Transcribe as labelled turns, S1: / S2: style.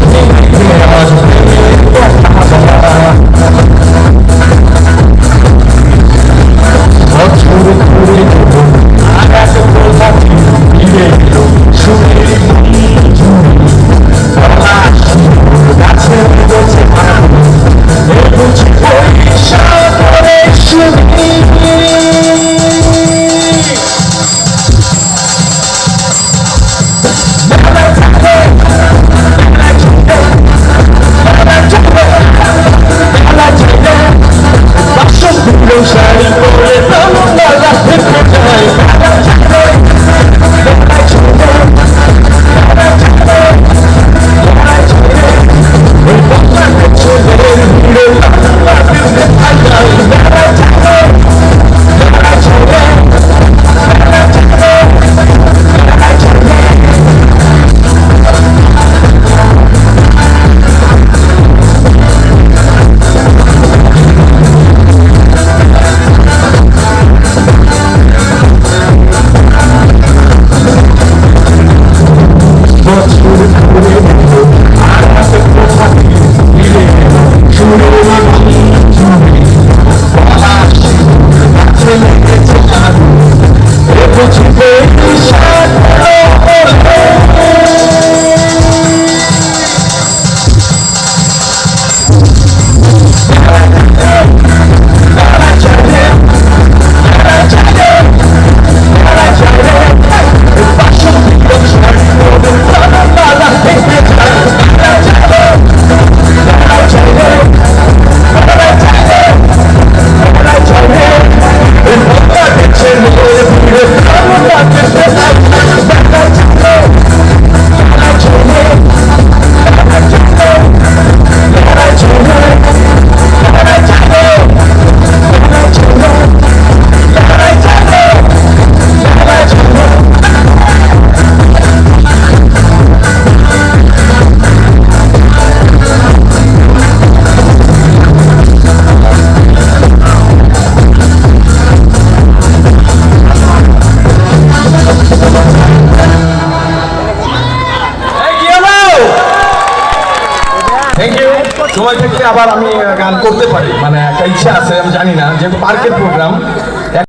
S1: Thank you. Shine for the boleto thank you সময় থেকে আবার আমি গান করতে পারি। মানে একটা ইচ্ছা আছে, আমি জানি না। যেহেতু পার্কের প্রোগ্রাম